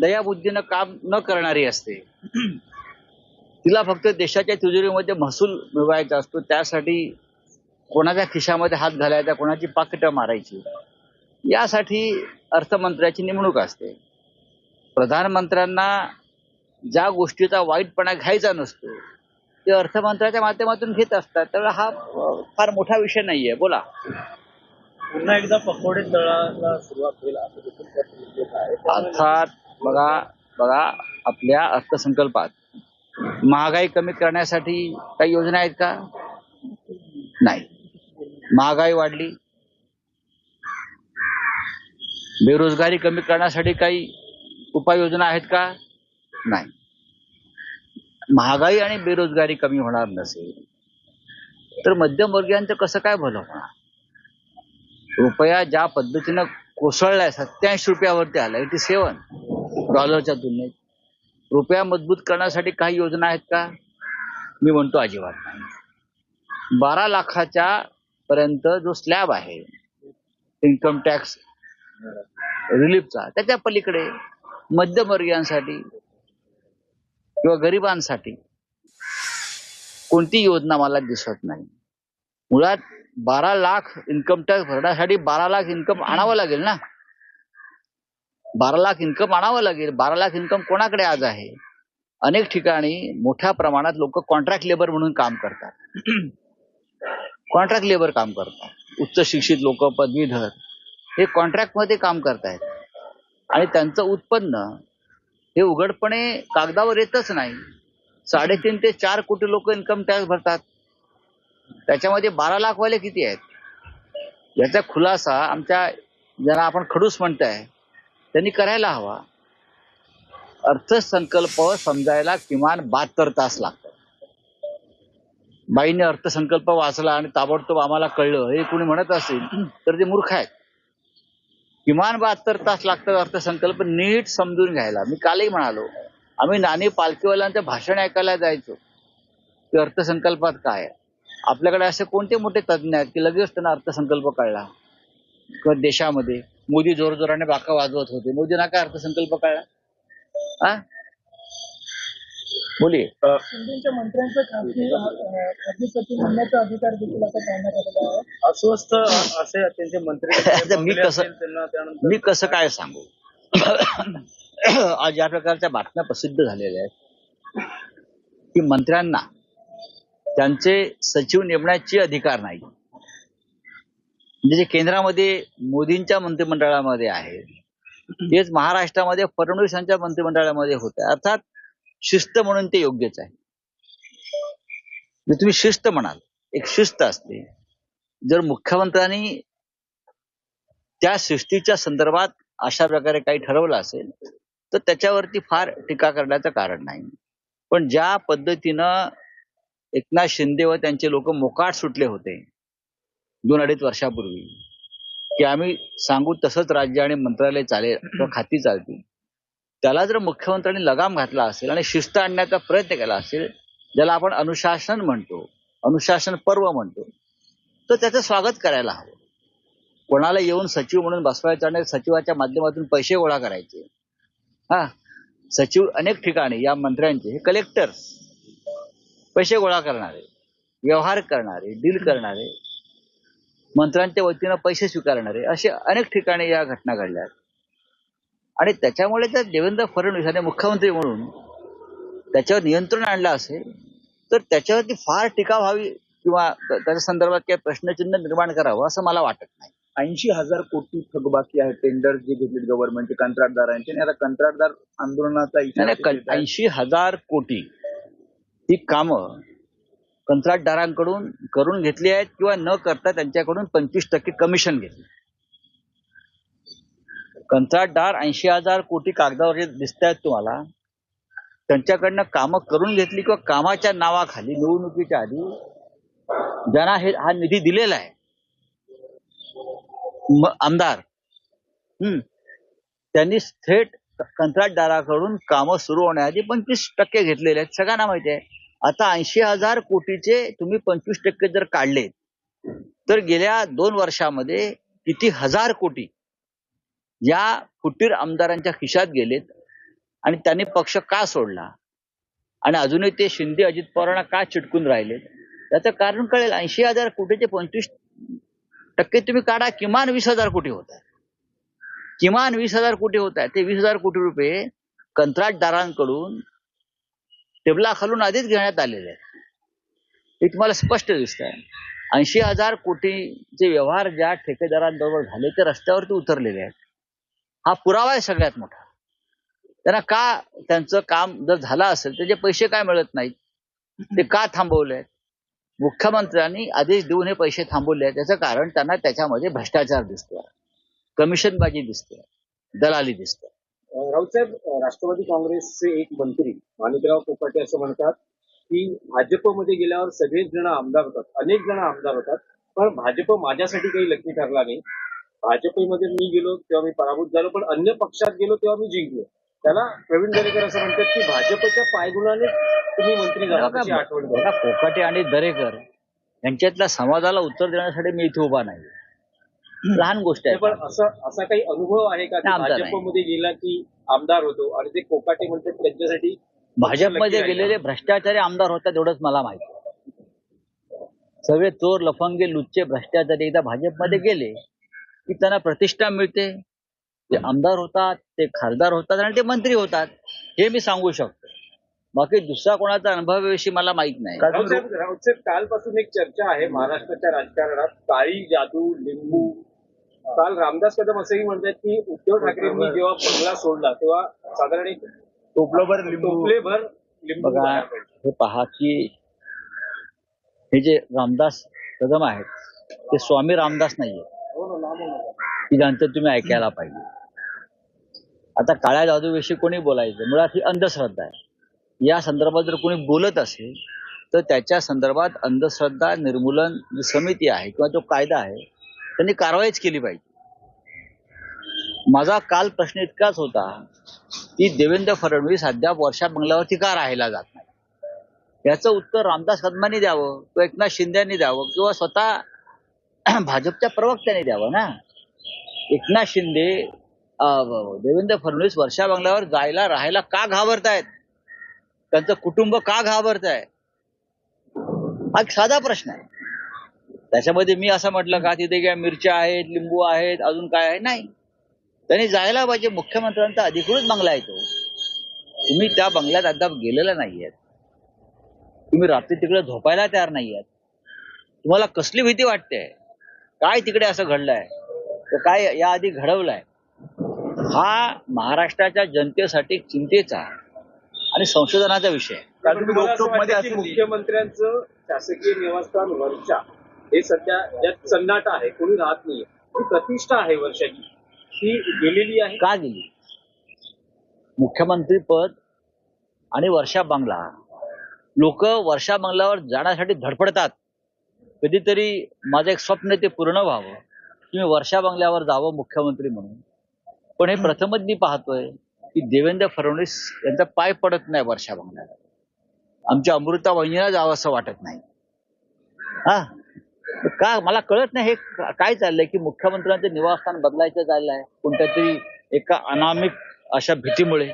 दयाबुद्धीनं काम न करणारी असते. तिला फक्त देशाच्या तिजोरीमध्ये महसूल मिळवायचा असतो. त्यासाठी कोणाच्या खिशामध्ये हात घालायचा कोणाची पाकिटं मारायची यासाठी अर्थमंत्र्याची नेमणूक असते. प्रधानमंत्र्यांना ज्या गोष्टीचा वाईटपणा घ्यायचा नसतो ते अर्थमंत्र्याच्या माध्यमातून घेत असतात. त्यामुळे हा फार मोठा विषय नाहीये. बोला. पुन्हा एकदा पकोडे तळाला सुरुवात होईल. अर्थात बघा बघा आपल्या अर्थसंकल्पात महागाई कमी करण्यासाठी काही योजना आहेत का? नाही. महागाई वाढली. बेरोजगारी कमी करण्यासाठी काही उपाययोजना आहेत का? नाही. महागाई आणि बेरोजगारी कमी होणार नसेल तर मध्यमवर्गीयांचं कसं काय भलं होणार? रुपया ज्या पद्धतीनं कोसळलाय सत्याऐंशी रुपयावरती आला एटी सेवन. डॉलरच्या तुलनेत. रुपया मजबूत करण्यासाठी काही योजना आहेत का? मी म्हणतो अजिबात नाही. बारा लाखाच्या पर्यंत जो स्लॅब आहे इन्कम टॅक्स रिलीफचा त्याच्या पलीकडे मध्यमवर्गीयांसाठी किंवा गरिबांसाठी कोणती योजना मला दिसत नाही. मुळात बारा लाख इन्कम टॅक्स भरण्यासाठी बारा लाख इन्कम आणावं लागेल ना? बारा लाख इन्कम आणावं लागेल. बारा लाख इन्कम कोणाकडे आज आहे? अनेक ठिकाणी मोठ्या प्रमाणात लोक कॉन्ट्रॅक्ट लेबर म्हणून काम करतात. कॉन्ट्रॅक्ट लेबर काम करतात. उच्च शिक्षित लोक पदवीधर हे कॉन्ट्रॅक्टमध्ये काम करतायत. आणि त्यांचं उत्पन्न हे उघडपणे कागदावर येतच नाही. साडेतीन ते चार कोटी लोक इन्कम टॅक्स भरतात. त्याच्यामध्ये बारा लाखवाले किती आहेत? याचा खुलासा आमच्या ज्यांना आपण खडूस म्हणताय त्यांनी करायला हवा. अर्थसंकल्प समजायला किमान बहात्तर तास लागतात. बाईने अर्थसंकल्प वाचला आणि ताबडतोब आम्हाला कळलं. हे कोणी म्हणत असेल तर ते मूर्ख आहेत. किमान बहात्तर तास लागतात अर्थसंकल्प नीट समजून घ्यायला. मी कालही म्हणालो आम्ही नाणी पालखीवाल्यांचं भाषण ऐकायला जायचो. की अर्थसंकल्पात काय आहे? आपल्याकडे असे कोणते मोठे तज्ज्ञ आहेत की लगेच त्यांना अर्थसंकल्प कळला? किंवा देशामध्ये. मोदी जोरजोराने बाका वाजवत होते. मोदींना काय अर्थसंकल्प कळला हा बोलिये अस्वस्थ असे त्यांचे मंत्री मी कसं- मी कसं काय सांगू? आज या प्रकारच्या बातम्या प्रसिद्ध झालेल्या आहेत. की मंत्र्यांना त्यांचे सचिव नेमण्याचे अधिकार नाही. म्हणजे जे केंद्रामध्ये मोदींच्या मंत्रिमंडळामध्ये आहे. तेच महाराष्ट्रामध्ये फडणवीस यांच्या मंत्रिमंडळामध्ये होत आहे अर्थात शिस्त म्हणून ते योग्यच आहे. म्हणजे तुम्ही शिस्त म्हणाल. एक शिस्त असते. जर मुख्यमंत्र्यांनी त्या शिस्तीच्या संदर्भात अशा प्रकारे काही ठरवलं असेल तर त्याच्यावरती फार टीका करण्याचं कारण नाही. पण ज्या पद्धतीनं एकनाथ शिंदे व त्यांचे लोक मोकाट सुटले होते दोन अडीच वर्षापूर्वी की आम्ही सांगू तसंच राज्य आणि मंत्रालय चालेल किंवा खाती चालतील. त्याला जर मुख्यमंत्र्यांनी लगाम घातला असेल आणि शिस्त आणण्याचा प्रयत्न केला असेल ज्याला आपण अनुशासन म्हणतो अनुशासन पर्व म्हणतो तर त्याचं स्वागत करायला हवं. कोणाला येऊन सचिव म्हणून बसवायचं आणि सचिवाच्या माध्यमातून पैसे गोळा करायचे. हा सचिव अनेक ठिकाणी या मंत्र्यांचे हे कलेक्टर पैसे गोळा करणारे व्यवहार करणारे डील करणारे मंत्र्यांच्या वतीनं पैसे स्वीकारणारे असे अनेक ठिकाणी या घटना घडल्या आहेत. आणि त्याच्यामुळे जर देवेंद्र फडणवीस यांनी मुख्यमंत्री म्हणून त्याच्यावर नियंत्रण आणलं असेल तर त्याच्यावरती फार टीका व्हावी किंवा त्या- त्याच्या संदर्भात काही प्रश्नचिन्ह निर्माण करावं असं मला वाटत नाही ऐंशी हजार कोटी थकबाकी आहे टेंडर जे घेतले गव्हर्नमेंटचे कंत्राटदारांचे आणि आता कंत्राटदार आंदोलनाचा. ऐंशी हजार कोटी ही कामं कंत्राटदारांकडून करून घेतली आहेत किंवा न करता त्यांच्याकडून पंचवीस टक्के कमिशन घेतले. कंत्राटदार ऐंशी हजार कोटी कागदावर दिसत आहेत तुम्हाला त्यांच्याकडनं कामं करून घेतली किंवा कामाच्या नावाखाली निवडणुकीच्या आधी ज्यांना हे हा निधी दिलेला आहे आमदार हम्म त्यांनी थेट कंत्राटदाराकडून कामं सुरू होण्याआधी पंचवीस टक्के घेतलेले आहेत. सगळ्यांना माहिती आहे. आता ऐंशी हजार कोटीचे तुम्ही पंचवीस टक्के जर काढले तर गेल्या दोन वर्षामध्ये किती हजार कोटी या फुटीर आमदारांच्या खिशात गेलेत आणि त्यांनी पक्ष का सोडला? आणि अजूनही ते शिंदे अजित पवारांना का चिटकून राहिले त्याचं कारण कळेल. ऐंशी हजार कोटीचे पंचवीस टक्के तुम्ही काढा किमान वीस हजार कोटी होत आहे किमान वीस हजार कोटी होत आहे ते वीस हजार कोटी रुपये कंत्राटदारांकडून टेबला खालून आधीच घेण्यात आलेले आहेत. हे तुम्हाला स्पष्ट दिसत आहे ऐंशी हजार कोटीचे व्यवहार ज्या ठेकेदारांबरोबर झाले ते रस्त्यावरती उतरलेले आहेत. हा पुरावा आहे सगळ्यात मोठा. त्यांना का त्यांचं काम जर झालं असेल त्याचे पैसे काय मिळत नाहीत ते का थांबवले आहेत? मुख्यमंत्र्यांनी आदेश देऊन हे पैसे थांबवले आहेत. त्याचं कारण त्यांना त्याच्यामध्ये भ्रष्टाचार दिसतोय. कमिशनबाजी दिसते. दलाली दिसते. राऊतसाहेब राष्ट्रवादी काँग्रेसचे एक मंत्री माणिकराव कोकाटे असं म्हणतात की भाजपमध्ये गेल्यावर सगळेच जण आमदार होतात अनेक जण आमदार होतात. पण भाजप माझ्यासाठी काही लक्की ठरला नाही. भाजपमध्ये मी गेलो तेव्हा मी पराभूत झालो पण अन्य पक्षात गेलो तेव्हा मी जिंकलो. त्याला प्रवीण दरेकर असं म्हणतात की भाजपच्या पायगुणाने तुम्ही मंत्री झाला आठवण कोकाटे आणि दरेकर यांच्यातल्या संवादाला उत्तर देण्यासाठी मी इथे उभा नाही लहान गोष्ट आहे. पण असं असा काही अनुभव आहे का? आमचा नाही. भाजपमध्ये गेला की आमदार होतो आणि ते कोकाटे म्हणतात त्यांच्यासाठी भाजपमध्ये. गेलेले भ्रष्टाचारी आमदार होतात एवढंच मला माहिती. सगळे चोर लफंगे लुच्चे भ्रष्टाचारी एकदा भाजपमध्ये गेले की त्यांना प्रतिष्ठा मिळते. ते आमदार होतात ते खासदार होतात आणि ते मंत्री होतात. हे मी सांगू शकतो. बाकी दुसरा कोणाचा अनुभवाविषयी मला माहीत नाही. कालपासून एक चर्चा आहे महाराष्ट्राच्या राजकारणात. काळी जादू लिंबू काल रामदास कदम असंही म्हणतात की उद्धव ठाकरेंनी जेव्हा बंगला सोडला तेव्हा साधारण एक टोपलोभर टोपलेभर लिंबू बघा. हे पहा की हे जे रामदास कदम आहेत ते स्वामी रामदास नाहीये. हो. की ज्यांचं तुम्ही ऐकायला पाहिजे. आता काळ्या जादूविषयी कोणी बोलायचं? मुळात ही अंधश्रद्धा आहे. या संदर्भात जर कोणी बोलत असेल तर त्याच्या संदर्भात अंधश्रद्धा निर्मूलन जी समिती आहे किंवा जो कायदा आहे त्यांनी कारवाईच केली पाहिजे. माझा काल प्रश्न इतकाच होता की देवेंद्र फडणवीस अद्याप वर्षा बंगल्यावरती का राहायला जात नाही याचं उत्तर रामदास कदमांनी द्यावं किंवा एकनाथ शिंदेनी द्यावं किंवा स्वतः भाजपच्या प्रवक्त्यांनी द्यावं ना? एकनाथ शिंदे अं, देवेंद्र फडणवीस वर्षा बंगल्यावर जायला राहायला का घाबरतायत? त्यांचं कुटुंब का घाबरत आहे हा एक साधा प्रश्न आहे. त्याच्यामध्ये मी असं म्हटलं का तिथे काय मिरच्या आहेत लिंबू आहेत अजून काय आहे? नाही. त्यांनी जायला पाहिजे मुख्यमंत्र्यांचा अधिकृत बंगला आहे तो. तुम्ही त्या बंगल्यात अद्याप गेलेला नाहीयेत. तुम्ही रात्री तिकडे झोपायला तयार नाहीयेत. तुम्हाला कसली भीती वाटते? काय तिकडे असं घडलंय? तर काय याआधी घडवलंय? हा महाराष्ट्राच्या जनतेसाठी चिंतेचा आणि संशोधनाचा विषय मुख्यमंत्र्यांचं शासकीय निवासस्थान वर्षा हे सध्या ज्यात सन्नाटा आहे कोणी राहत नाही ही प्रतिष्ठा आहे वर्षाची. ती गेलेली आहे. का गेली? मुख्यमंत्री पद आणि वर्षा बंगला. लोक वर्षा बंगल्यावर जाण्यासाठी धडपडतात. कधीतरी माझं एक स्वप्न आहे ते पूर्ण व्हावं. की मी वर्षा बंगल्यावर जावं मुख्यमंत्री म्हणून. पण हे प्रथमच मी पाहतोय की देवेंद्र फडणवीस यांचा पाय पडत नाही वर्षा बंगल्याला आमच्या अमृता वहिनीला जावं असं वाटत नाही. हा? का? मला कळत नाही हे काय चाललंय की मुख्यमंत्र्यांचं निवासस्थान बदलायचं चाललंय. कोणत्या तरी एका अनामिक अशा भीतीमुळे.